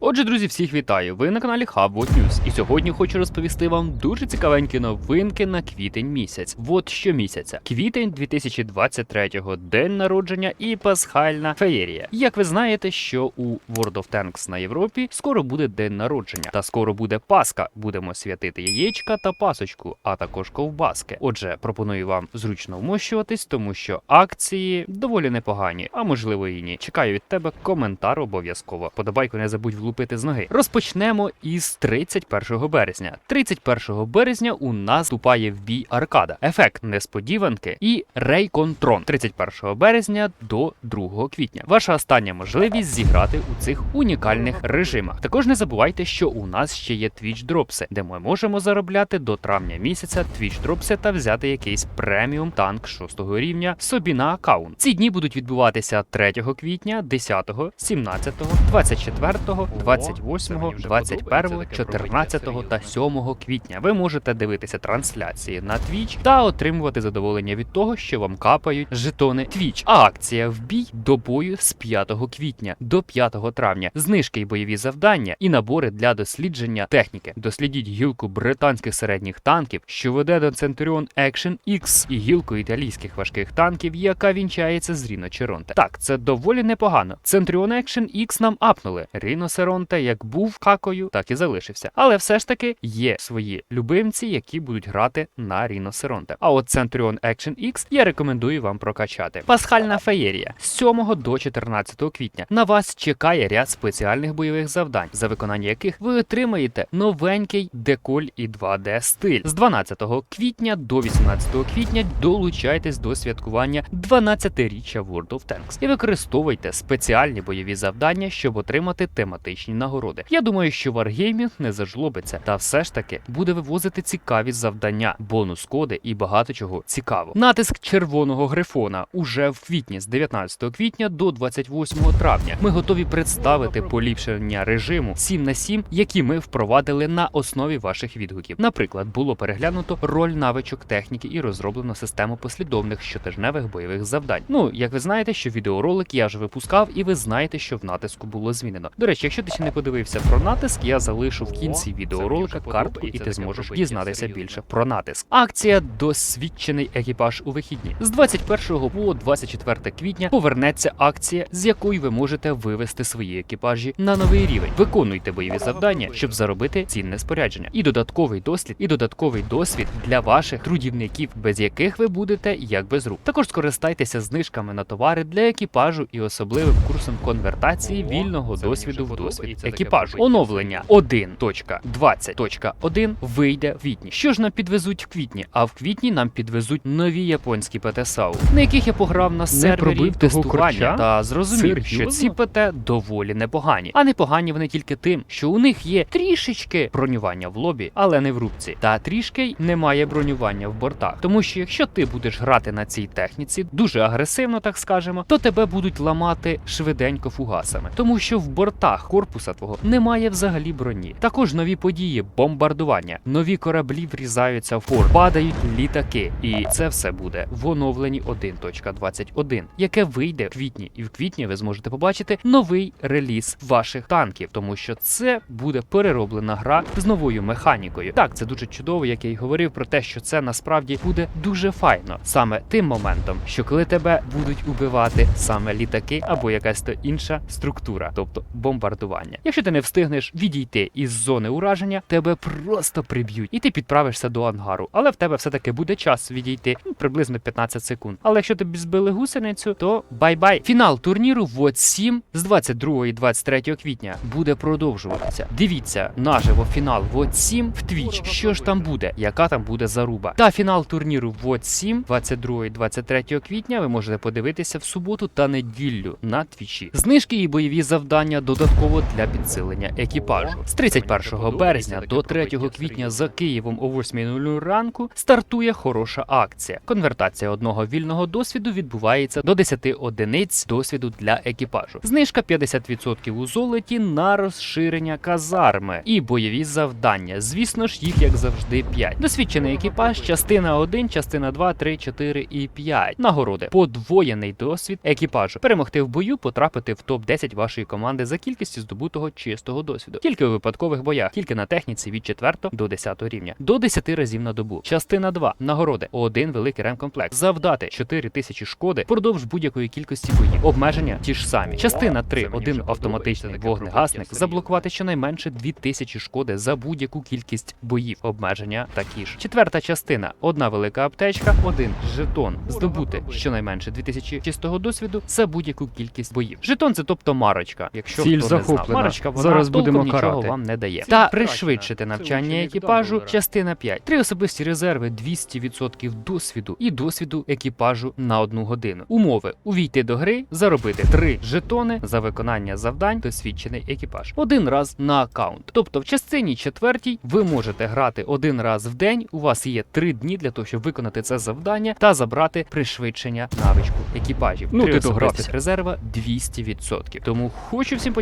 Отже, друзі, всіх вітаю! Ви на каналі Hub What News. І сьогодні хочу розповісти вам дуже цікавенькі новинки на квітень місяць. От щомісяця. Квітень 2023-го, день народження і пасхальна феєрія. Як ви знаєте, що у World of Tanks на Європі скоро буде день народження, та скоро буде Пасха. Будемо святити яєчка та пасочку, а також ковбаски. Отже, пропоную вам зручно вмощуватись, тому що акції доволі непогані, а можливо і ні. Чекаю від тебе коментар обов'язково. Подобайку не забудь влупити з ноги. Розпочнемо із 31 березня. 31 березня у нас вступає в бій аркада, ефект несподіванки і рейконтрон 31 березня до 2 квітня. Ваша остання можливість зіграти у цих унікальних режимах. Також не забувайте, що у нас ще є Twitch дропси, де ми можемо заробляти до травня місяця Twitch дропси та взяти якийсь преміум танк 6 рівня собі на аккаунт. Ці дні будуть відбуватися 3 квітня, 10, 17, 24, 28, 21, 14 та 7 квітня. Ви можете дивитися трансляції на Twitch та отримувати задоволення від того, що вам капають жетони Twitch. А акція в бій до бою з 5 квітня до 5 травня. Знижки й бойові завдання і набори для дослідження техніки. Дослідіть гілку британських середніх танків, що веде до Centurion Action X і гілку італійських важких танків, яка вінчається з Ріно Черонте. Так, це доволі непогано. Centurion Action X нам апнули. Ріно Серонте як був какою, так і залишився. Але все ж таки є свої любимці, які будуть грати на Ріно Серонте. А от Centurion Action X я рекомендую вам прокачати. Пасхальна феєрія з 7 до 14 квітня. На вас чекає ряд спеціальних бойових завдань, за виконання яких ви отримаєте новенький деколь і 2D стиль. З 12 квітня до 18 квітня долучайтесь до святкування 12-річчя World of Tanks і використовуйте спеціальні бойові завдання, щоб отримати тематичні нагороди. Я думаю, що Wargaming не зажлобиться та все ж таки буде вивозити цікаві завдання, бонус коди і багато чого цікавого. Натиск червоного грифона уже в квітні з 19 квітня до 28 травня. Ми готові представити поліпшення режиму 7 на 7, які ми впровадили на основі ваших відгуків. Наприклад, було переглянуто роль навичок техніки і розроблено систему послідовних щотижневих бойових завдань. Ну, як ви знаєте, що відеоролик я вже випускав, і ви знаєте, що в натиску було змінено. До речі, якщо ще не подивився про натиск, я залишу в кінці відеоролика картку, і ти зможеш дізнатися більше про натиск. Акція досвідчений екіпаж у вихідні з 21 по 24 квітня повернеться акція, з якою ви можете вивести свої екіпажі на новий рівень. Виконуйте бойові завдання, щоб заробити цінне спорядження, і додатковий дослід, і додатковий досвід для ваших трудівників, без яких ви будете як без рук. Також скористайтеся знижками на товари для екіпажу і особливим курсом конвертації вільного досвіду в досвід екіпажу. Оновлення 1.20.1 вийде в квітні. Що ж нам підвезуть в квітні? А в квітні нам підвезуть нові японські ПТ-САУ, на яких я пограв на сервері тестування та зрозумів, що ці ПТ доволі непогані. А непогані вони тільки тим, що у них є трішечки бронювання в лобі, але не в рубці, та трішки й немає бронювання в бортах. Тому що якщо ти будеш грати на цій техніці дуже агресивно, так скажемо, то тебе будуть ламати швиденько фугасами, тому що в бортах корпуса твого немає взагалі броні. Також нові події, бомбардування, нові кораблі врізаються в порт, падають літаки, і це все буде в оновленні 1.21, яке вийде в квітні, і в квітні ви зможете побачити новий реліз ваших танків, тому що це буде перероблена гра з новою механікою. Так, це дуже чудово, як я й говорив про те, що це насправді буде дуже файно саме тим моментом, що коли тебе будуть убивати саме літаки або якась то інша структура, тобто бомбардування. Проживання. Якщо ти не встигнеш відійти із зони ураження, тебе просто приб'ють, і ти підправишся до ангару. Але в тебе все-таки буде час відійти, ну, приблизно 15 секунд. Але якщо тобі збили гусеницю, то бай-бай. Фінал турніру ВОД 7 з 22 і 23 квітня буде продовжуватися. Дивіться наживо фінал ВОД 7 в Twitch. Що ж там буде? Яка там буде заруба? Та фінал турніру ВОД 7 22 і 23 квітня ви можете подивитися в суботу та неділю на твічі. Знижки і бойові завдання додатково для підсилення екіпажу. З 31 березня до 3 квітня за Києвом о 8.00 ранку стартує хороша акція. Конвертація одного вільного досвіду відбувається до 10 одиниць досвіду для екіпажу. Знижка 50% у золоті на розширення казарми і бойові завдання. Звісно ж, їх як завжди 5. Досвідчений екіпаж, частина 1, частина 2, 3, 4 і 5. Нагороди. Подвоєний досвід екіпажу. Перемогти в бою, потрапити в топ-10 вашої команди за кількістю здобутого чистого досвіду. Тільки у випадкових боях, тільки на техніці від 4 до 10 рівня. До 10 разів на добу. Частина 2. Нагороди. Один великий ремкомплект. Завдати 4 тисячі шкоди впродовж будь-якої кількості боїв. Обмеження ті ж самі. Частина 3. Один автоматичний вогнегасник. Заблокувати щонайменше 2 тисячі шкоди за будь-яку кількість боїв. Обмеження такі ж. Четверта частина. Одна велика аптечка, один жетон. Здобути щонайменше 2000 чистого досвіду за будь-яку кількість боїв. Жетон це тобто марочка. Якщо Ціль хто не. Захоплена. марочка вона Зараз толком будемо нічого карати. вам не дає. Та пришвидшити навчання екіпажу. Частина 5. Три особисті резерви 200% досвіду і досвіду екіпажу на одну годину. Умови: увійти до гри, заробити 3 жетони за виконання завдань, досвідчений екіпаж. Один раз на аккаунт. Тобто в частині четвертій ви можете грати один раз в день. У вас є 3 дні для того, щоб виконати це завдання та забрати пришвидшення навичку екіпажів. Ну, Три ти догрався. резерва 200%. Тому хочу всім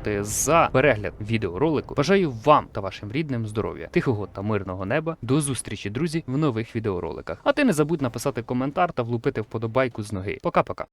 подякувати за перегляд відеоролику. Бажаю вам та вашим рідним здоров'я, тихого та мирного неба. До зустрічі, друзі, в нових відеороликах. А ти не забудь написати коментар та влупити вподобайку з ноги. Пока-пока.